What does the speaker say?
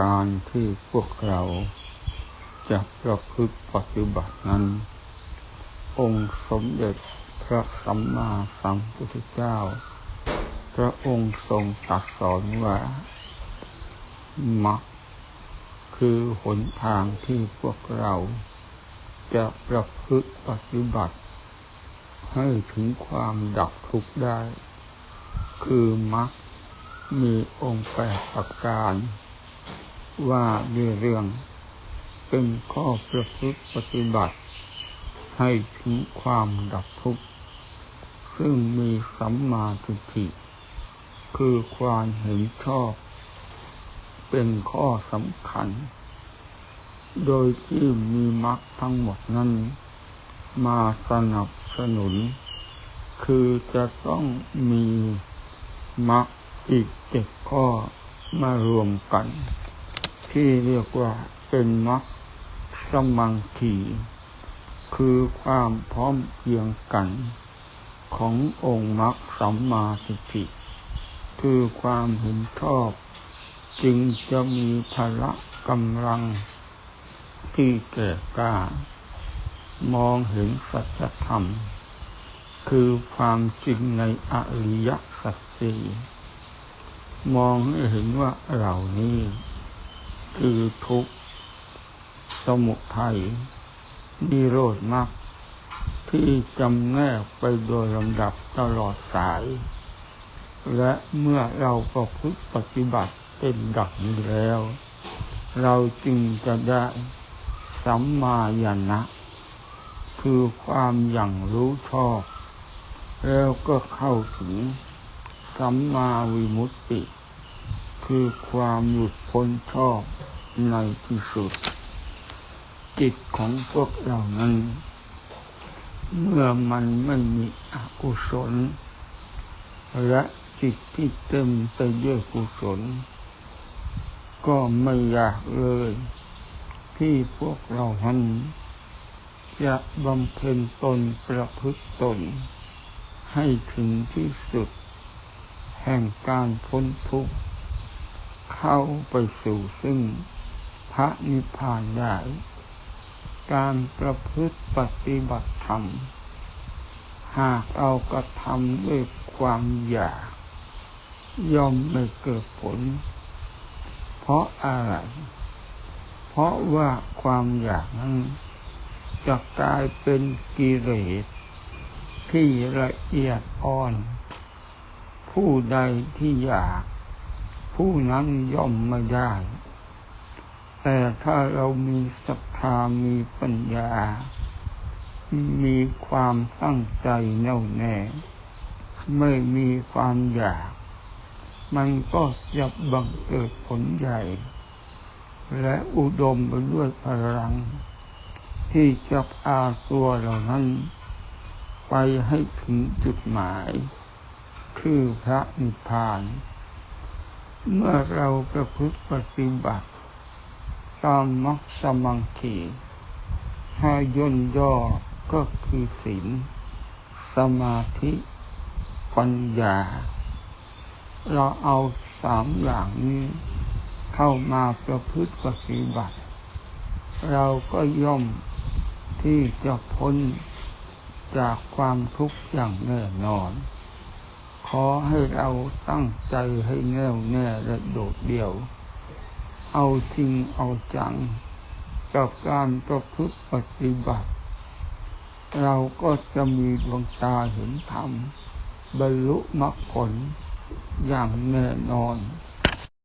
การที่พวกเราจะประพฤติปฏิบัตินั้น องค์สมเด็จพระสัมมาสัมพุทธเจ้า พระองค์ทรงตรัสสอนว่ามรรคคือหนทางที่พวกเราจะประพฤติปฏิบัติ ให้ถึงความดับทุกข์ได้ คือมรรคมีองค์แปดประการ ว่าด้วยเรื่อง เป็นข้อประพฤติปฏิบัติ ให้ถึงความดับทุกข์ ซึ่งมีสัมมาทิฏฐิ คือความเห็นชอบ เป็นข้อสำคัญ โดยที่มีมรรคทั้งหมดนั้น มาสนับสนุน คือจะต้องมีมรรคอีกเจ็ดข้อมารวมกัน ที่เรียกว่าเป็นมรรคสมังคีคือความพร้อมเพียงกัน ขององค์มรรคสัมมาสิทธิคือความเห็นชอบ จึงจะมีพละกำลัง ที่แก่กล้ามองเห็นสัจธรรม คือความจริงในอริยสัจสี่มองให้เห็นว่าเหล่านี้ คือทุกข์สมุทัยนิโรธมรรคที่จำแนกไปโดยลำดับตลอดสาย และเมื่อเราประพฤติปฏิบัติเป็นดังนี้แล้ว เราจึงจะได้สัมมาญาณะคือความอย่างรู้ชอบ แล้วก็เข้าถึงสัมมาวิมุตติ คือความหลุดพ้นชอบ ในที่สุด จิตของพวกเรานั้น เมื่อมันไม่มีอกุศล และจิตที่เต็มไปด้วยกุศล ก็ไม่อยากเลย ที่พวกเราท่านจะบำเพ็ญตนประพฤติตน ให้ถึงที่สุด แห่งการพ้นทุกข์เข้าไปสู่ซึ่ง ระนิพพานได้ การประพฤติปฏิบัติธรรม หากเรากระทำด้วยความอยาก ย่อมไม่เกิดผล เพราะอะไร เพราะว่าความอยากนั้นจะกลายเป็นกิเลสที่ละเอียดอ่อน ผู้ใดที่อยาก ผู้นั้นย่อมไม่ได้ แต่ถ้าเรามีศรัทธามีปัญญา มีความตั้งใจแน่วแน่ ไม่มีความอยาก มันก็จะบังเกิดผลใหญ่ และอุดมไปด้วยพลัง ที่จะพาตัวเหล่านั้น ไปให้ถึงจุดหมาย คือพระนิพพาน เมื่อเราประพฤติปฏิบัติ ตามมรรคสมังคีให้ย่นย่อก็คือศีลสมาธิปัญญา เราเอาสามอย่างนี้เข้ามาประพฤติปฏิบัติ เราก็ย่อมที่จะพ้นจากความทุกข์อย่างแน่นอน ขอให้เราตั้งใจให้แน่วแน่และโดดเดี่ยว เอาจริงเอาจัง กับการประพฤติปฏิบัติ เราก็จะมีดวงตาเห็นธรรม บรรลุมรรคผลอย่างแน่นอน